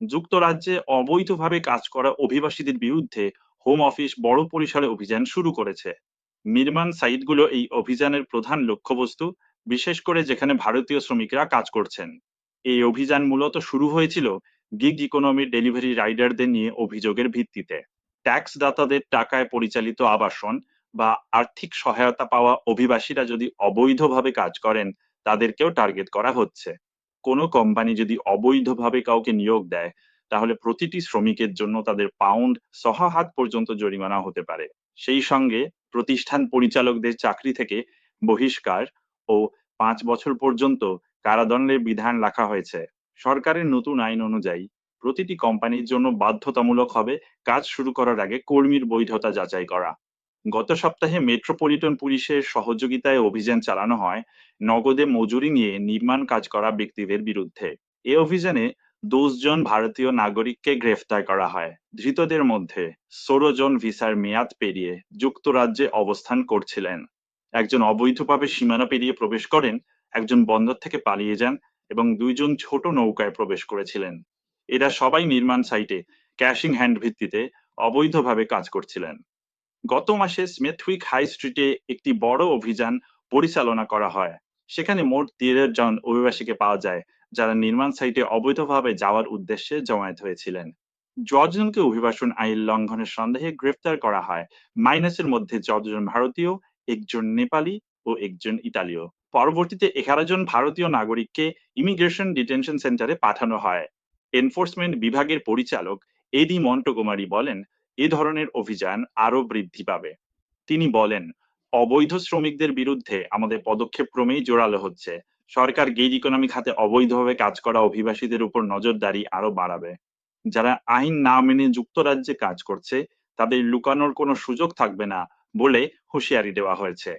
যুক্তরাজ্যে অবৈধভাবে কাজ করা অভিবাসীদের বিরুদ্ধে হোম অফিস বড় পরিসরে অভিযান শুরু করেছে। নির্মাণ সাইটগুলো এই অভিযানের প্রধান লক্ষ্যবস্তু, বিশেষ করে যেখানে ভারতীয় শ্রমিকরা কাজ করছেন। এই অভিযান মূলত শুরু হয়েছিল গিগ ইকোনমির ডেলিভারি রাইডারদের নিয়ে অভিযোগের ভিত্তিতে। ট্যাক্স দাতাদের টাকায় পরিচালিত আবাসন বা আর্থিক সহায়তা পাওয়া অভিবাসীরা যদি অবৈধভাবে কাজ করেন, তাদেরকেও টার্গেট করা হচ্ছে। কোনো কোম্পানি যদি অবৈধভাবে কাউকে নিয়োগ দেয়, তাহলে প্রতিটি শ্রমিকের জন্য তাদের পাউন্ড সহ হাত পর্যন্ত জরিমানা হতে পারে। সেই সঙ্গে প্রতিষ্ঠান পরিচালকদের চাকরি থেকে বহিষ্কার ও পাঁচ বছর পর্যন্ত কারাদণ্ডের বিধান রাখা হয়েছে। সরকারের নতুন আইন অনুযায়ী প্রতিটি কোম্পানির জন্য বাধ্যতামূলক হবে কাজ শুরু করার আগে কর্মীর বৈধতা যাচাই করা। গত সপ্তাহে মেট্রোপলিটন পুলিশের সহযোগিতায় অভিযান চালানো হয় নগদে মজুরি নিয়ে নির্মাণ কাজ করা ব্যক্তিদের বিরুদ্ধে। এ অভিযানে দশ জন ভারতীয় নাগরিককে গ্রেফতার করা হয়। ধৃতদের মধ্যে ষোলো জন ভিসার মেয়াদ পেরিয়ে যুক্তরাজ্যে অবস্থান করছিলেন। একজন অবৈধভাবে সীমানা পেরিয়ে প্রবেশ করেন, একজন বন্দর থেকে পালিয়ে যান এবং দুইজন ছোট নৌকায় প্রবেশ করেছিলেন। এরা সবাই নির্মাণ সাইটে ক্যাশিং হ্যান্ড ভিত্তিতে অবৈধভাবে কাজ করছিলেন। গত মাসে স্মিথউইক হাই স্ট্রিটে একটি বড় অভিযান পরিচালনা করা হয়। সেখানে মোট দেড় জন অভিবাসীকে পাওয়া যায়, যারা নির্মাণ সাইটে অবৈধভাবে যাওয়ার উদ্দেশ্যে জমায়েত হয়েছিলেন। জনকে অভিবাসন আইন লঙ্ঘনের সন্দেহে গ্রেফতার করা হয়। মাইনাসের মধ্যে যতজন ভারতীয়, একজন নেপালি ও একজন ইতালীয়। পরবর্তীতে এগারো জন ভারতীয় নাগরিককে ইমিগ্রেশন ডিটেনশন সেন্টারে পাঠানো হয়। এনফোর্সমেন্ট বিভাগের পরিচালক এডি মন্টকুমারী বলেন এ ধরনের অভিযান আরও বৃদ্ধি পাবে। তিনি বলেন, অবৈধ শ্রমিকদের বিরুদ্ধে আমাদের পদক্ষেপ ক্রমেই জোরালো হচ্ছে। সরকার গেজ ইকোনমি খাতে অবৈধভাবে কাজ করা অভিবাসীদের উপর নজরদারি আরও বাড়াবে। যারা আইন না মেনে যুক্তরাজ্যে কাজ করছে, তাদের লুকানোর কোনো সুযোগ থাকবে না বলে হুঁশিয়ারি দেওয়া হয়েছে।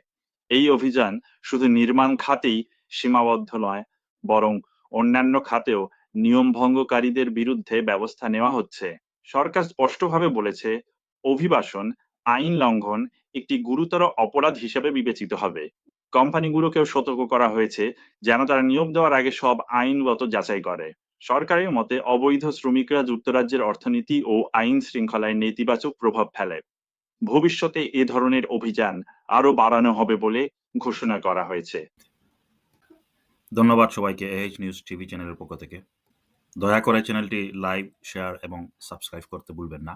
এই অভিযান শুধু নির্মাণ খাতেই সীমাবদ্ধ নয়, বরং অন্যান্য খাতেও নিয়ম ভঙ্গকারীদের বিরুদ্ধে ব্যবস্থা নেওয়া হচ্ছে। সরকার স্পষ্টভাবে বলেছে, অভিবাসন, আইন লঙ্ঘন একটি গুরুতর অপরাধ হিসেবে বিবেচিত হবে। কোম্পানিগুলোকেও সতর্ক করা হয়েছে যেন তারা নিয়োগ দেওয়ার আগে সব আইনগত যাচাই করে। সরকারের মতে, অবৈধ শ্রমিকরা যুক্তরাজ্যের অর্থনীতি ও আইন শৃঙ্খলায় নেতিবাচক প্রভাব ফেলে। ভবিষ্যতে এ ধরনের অভিযান আরও বাড়ানো হবে বলে ঘোষণা করা হয়েছে। ধন্যবাদ সবাইকে এএইচ নিউজ টিভি চ্যানেলের পক্ষ থেকে। দয়া করে চ্যানেলটি লাইক শেয়ার এবং সাবস্ক্রাইব করতে ভুলবেন না।